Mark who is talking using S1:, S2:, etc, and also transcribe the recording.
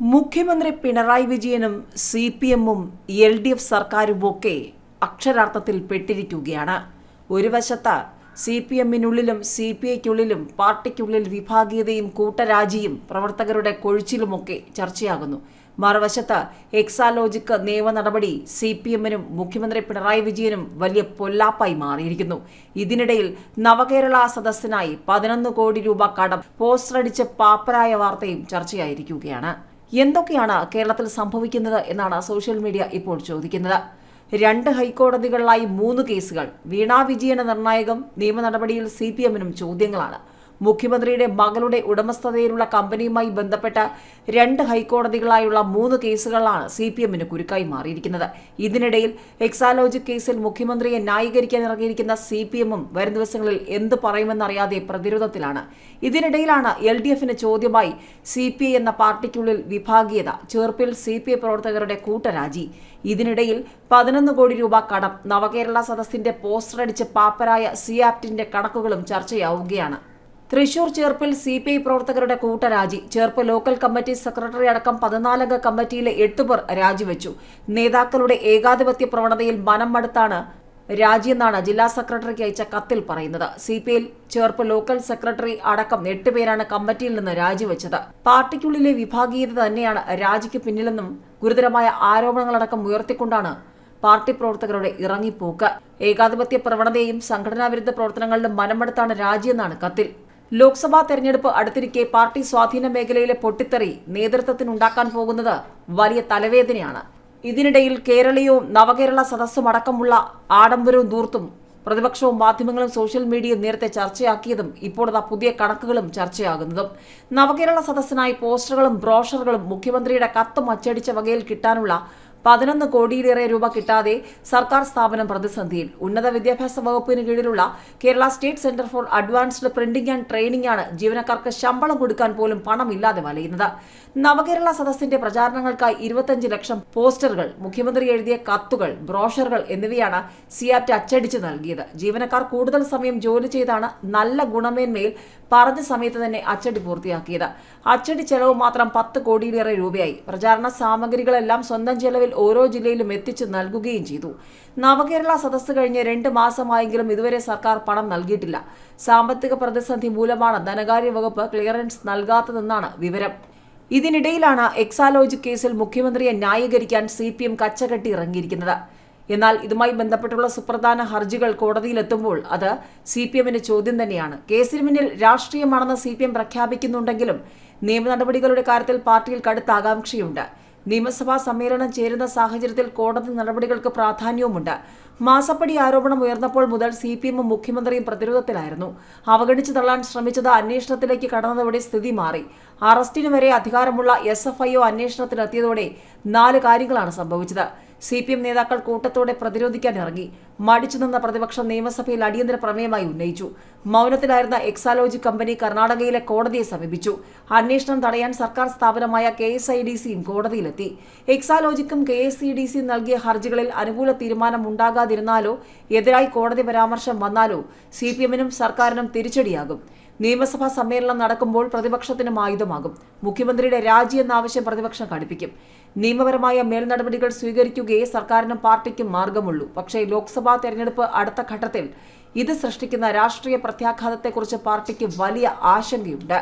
S1: മുഖ്യമന്ത്രി പിണറായി വിജയനും C P എമ്മും എൽ ഡി എഫ് സർക്കാരുമൊക്കെ അക്ഷരാർത്ഥത്തിൽ പെട്ടിരിക്കുകയാണ്. ഒരു വശത്ത് സി പി എമ്മിനുള്ളിലും സി പി ഐക്കുള്ളിലും പാർട്ടിക്കുള്ളിൽ വിഭാഗീയതയും കൂട്ടരാജിയും പ്രവർത്തകരുടെ കൊഴിച്ചിലുമൊക്കെ ചർച്ചയാകുന്നു. മറുവശത്ത് എക്സാലോജിക്ക് നിയമ നടപടി സി പി എമ്മിനും മുഖ്യമന്ത്രി പിണറായി വിജയനും വലിയ പൊല്ലാപ്പായി മാറിയിരിക്കുന്നു. ഇതിനിടയിൽ നവകേരള സദസ്സിനായി പതിനൊന്ന് കോടി രൂപ കടം പോസ്റ്ററടിച്ച് പാപ്പരായ വാർത്തയും ചർച്ചയായിരിക്കുകയാണ്. എന്തൊക്കെയാണ് കേരളത്തിൽ സംഭവിക്കുന്നത് എന്നാണ് സോഷ്യൽ മീഡിയ ഇപ്പോൾ ചോദിക്കുന്നത്. രണ്ട് ഹൈക്കോടതികളിലായി മൂന്ന് കേസുകൾ. വീണാ വിജയന നിർണായകം നിയമ നടപടിയിൽ സി പി എമ്മിനും ചോദ്യങ്ങളാണ്. മുഖ്യമന്ത്രിയുടെ മകളുടെ ഉടമസ്ഥതയിലുള്ള കമ്പനിയുമായി ബന്ധപ്പെട്ട രണ്ട് ഹൈക്കോടതികളായുള്ള മൂന്ന് കേസുകളാണ് സി പി എമ്മിന് കുരുക്കായി മാറിയിരിക്കുന്നത്. ഇതിനിടയിൽ എക്സാലോജിക് കേസിൽ മുഖ്യമന്ത്രിയെ ന്യായീകരിക്കാൻ ഇറങ്ങിയിരിക്കുന്ന സി പി എമ്മും വരും ദിവസങ്ങളിൽ എന്ത് പറയുമെന്നറിയാതെ പ്രതിരോധത്തിലാണ്. ഇതിനിടയിലാണ് എൽ ഡി എഫിന് ചോദ്യമായി സി പി ഐ എന്ന പാർട്ടിക്കുള്ളിൽ വിഭാഗീയത ചെറുപ്പിൽ സി പി ഐ പ്രവർത്തകരുടെ കൂട്ടരാജി. ഇതിനിടയിൽ പതിനൊന്ന് കോടി രൂപ കടം നവകേരള സദസ്സിന്റെ പോസ്റ്റർ അടിച്ച് പാപ്പരായ സി ആപ്റ്റിന്റെ കണക്കുകളും ചർച്ചയാവുകയാണ്. തൃശൂർ ചേർപ്പിൽ സി പി ഐ പ്രവർത്തകരുടെ കൂട്ടരാജി. ചേർപ്പ് ലോക്കൽ കമ്മിറ്റി സെക്രട്ടറി അടക്കം പതിനാലംഗ കമ്മിറ്റിയിലെ എട്ടുപേർ രാജിവെച്ചു. നേതാക്കളുടെ ഏകാധിപത്യ പ്രവണതയിൽ മനം മടുത്താണ് രാജിയെന്നാണ് ജില്ലാ സെക്രട്ടറിക്ക് അയച്ച കത്തിൽ പറയുന്നത്. C P I Cherpu local secretary അടക്കം എട്ടുപേരാണ് കമ്മിറ്റിയിൽ നിന്ന് രാജിവെച്ചത്. പാർട്ടിക്കുള്ളിലെ വിഭാഗീയത തന്നെയാണ് രാജിക്ക് പിന്നിലെന്നും ഗുരുതരമായ ആരോപണങ്ങളടക്കം ഉയർത്തിക്കൊണ്ടാണ് പാർട്ടി പ്രവർത്തകരുടെ ഇറങ്ങിപ്പോക്ക്. ഏകാധിപത്യ പ്രവണതയും സംഘടനാവിരുദ്ധ പ്രവർത്തനങ്ങളിലും മനമെടുത്താണ് രാജിയെന്നാണ് കത്തിൽ. ലോക്സഭാ തെരഞ്ഞെടുപ്പ് അടുത്തിരിക്കെ പാർട്ടി സ്വാധീന മേഖലയിലെ പൊട്ടിത്തെറി നേതൃത്വത്തിനുണ്ടാക്കാൻ പോകുന്നത് വലിയ തലവേദനയാണ്. ഇതിനിടയിൽ കേരളീയവും നവകേരള സദസ്സും അടക്കമുള്ള ആഡംബരവും ദൂർത്തും പ്രതിപക്ഷവും മാധ്യമങ്ങളും സോഷ്യൽ മീഡിയയും നേരത്തെ ചർച്ചയാക്കിയതും ഇപ്പോഴത്തെ പുതിയ കണക്കുകളും ചർച്ചയാകുന്നതും. നവകേരള സദസ്സിനായി പോസ്റ്ററുകളും ബ്രോഷറുകളും മുഖ്യമന്ത്രിയുടെ കത്തും അച്ചടിച്ച വകയിൽ കിട്ടാനുള്ള പതിനൊന്ന് കോടിയിലേറെ രൂപ കിട്ടാതെ സർക്കാർ സ്ഥാപനം പ്രതിസന്ധിയിൽ. ഉന്നത വിദ്യാഭ്യാസ വകുപ്പിന് കീഴിലുള്ള Kerala state centre for advanced printing and training ആണ് ജീവനക്കാർക്ക് ശമ്പളം കൊടുക്കാൻ പോലും പണമില്ലാതെ വലയുന്നത് നവകേരള സദസ്സിന്റെ പ്രചാരണങ്ങൾക്കായി ഇരുപത്തഞ്ച് ലക്ഷം പോസ്റ്ററുകൾ മുഖ്യമന്ത്രി എഴുതിയ കത്തുകൾ ബ്രോഷറുകൾ എന്നിവയാണ് സിയാപ്റ്റ് അച്ചടിച്ച് നൽകിയത്. ജീവനക്കാർ കൂടുതൽ സമയം ജോലി ചെയ്താണ് നല്ല ഗുണമേന്മയിൽ പറഞ്ഞ സമയത്ത് തന്നെ അച്ചടി പൂർത്തിയാക്കിയത്. അച്ചടി ചെലവ് മാത്രം പത്ത് കോടിയിലേറെ രൂപയായി. പ്രചാരണ സാമഗ്രികളെല്ലാം സ്വന്തം ചെലവിൽ ഓരോ ജില്ലയിലും എത്തിച്ചു നൽകുകയും ചെയ്തു. നവകേരള സദസ്സ് കഴിഞ്ഞ് രണ്ട് മാസമായെങ്കിലും ഇതുവരെ സർക്കാർ പണം നൽകിയിട്ടില്ല. സാമ്പത്തിക പ്രതിസന്ധി മൂലമാണ് ധനകാര്യ വകുപ്പ് ക്ലിയറൻസ് നൽകാത്തതെന്നാണ് വിവരം. ഇതിനിടയിലാണ് എക്സാലോജി കേസിൽ മുഖ്യമന്ത്രിയെ ന്യായീകരിക്കാൻ സി പി എം കച്ചകെട്ടി ഇറങ്ങിയിരിക്കുന്നത്. എന്നാൽ ഇതുമായി ബന്ധപ്പെട്ടുള്ള സുപ്രധാന ഹർജികൾ കോടതിയിലെത്തുമ്പോൾ അത് സി പി എമ്മിന് ചോദ്യം തന്നെയാണ്. കേസിന് മുന്നിൽ രാഷ്ട്രീയമാണെന്ന് സി പി എം പ്രഖ്യാപിക്കുന്നുണ്ടെങ്കിലും നിയമ നടപടികളുടെ കാര്യത്തിൽ പാർട്ടിയിൽ കടുത്ത ആകാംക്ഷയുണ്ട്. നിയമസഭാ സമ്മേളനം ചേരുന്ന സാഹചര്യത്തിൽ കോടതി നടപടികൾക്ക് പ്രാധാന്യവുമുണ്ട്. മാസപ്പടി ആരോപണം ഉയർന്നപ്പോൾ മുതൽ സി പി എമ്മും മുഖ്യമന്ത്രിയും പ്രതിരോധത്തിലായിരുന്നു. അവഗണിച്ചു തള്ളാൻ ശ്രമിച്ചത് അന്വേഷണത്തിലേക്ക് കടന്നതോടെ സ്ഥിതി മാറി. അറസ്റ്റിന് വരെ അധികാരമുള്ള എസ് എഫ് ഐ ഒ അന്വേഷണത്തിനെത്തിയതോടെ നാല് കാര്യങ്ങളാണ് സംഭവിച്ചത്. സി പി എം നേതാക്കൾ കൂട്ടത്തോടെ പ്രതിരോധിക്കാൻ ഇറങ്ങി. മടിച്ചു നിന്ന പ്രതിപക്ഷം നിയമസഭയിൽ അടിയന്തര പ്രമേയമായി ഉന്നയിച്ചു. മൗനത്തിലായിരുന്ന എക്സാലോജി കമ്പനി കർണാടകയിലെ കോടതിയെ സമീപിച്ചു. അന്വേഷണം തടയാൻ സർക്കാർ സ്ഥാപനമായ കെ എസ് ഐ ഡി സിയും കോടതിയിലെത്തി. എക്സാലോജിക്കും കെ എസ് സി ഡി സിയും നൽകിയ ഹർജികളിൽ അനുകൂല തീരുമാനം ഉണ്ടാകാതിരുന്നാലോ എതിരായി കോടതി പരാമർശം വന്നാലോ സി പി എമ്മിനും സർക്കാരിനും തിരിച്ചടിയാകും. നിയമസഭാ സമ്മേളനം നടക്കുമ്പോൾ പ്രതിപക്ഷത്തിനും ആയുധമാകും. മുഖ്യമന്ത്രിയുടെ രാജി എന്ന ആവശ്യം പ്രതിപക്ഷം കടുപ്പിക്കും നിയമപരമായ മേൽനടപടികൾ സ്വീകരിക്കുകയേ സർക്കാരിനും പാർട്ടിക്കും മാർഗമുള്ളൂ. പക്ഷേ ലോക്സഭാ തെരഞ്ഞെടുപ്പ് അടുത്ത ഘട്ടത്തിൽ ഇത് സൃഷ്ടിക്കുന്ന രാഷ്ട്രീയ പ്രത്യാഘാതത്തെക്കുറിച്ച് പാർട്ടിക്ക് വലിയ ആശങ്കയുണ്ട്.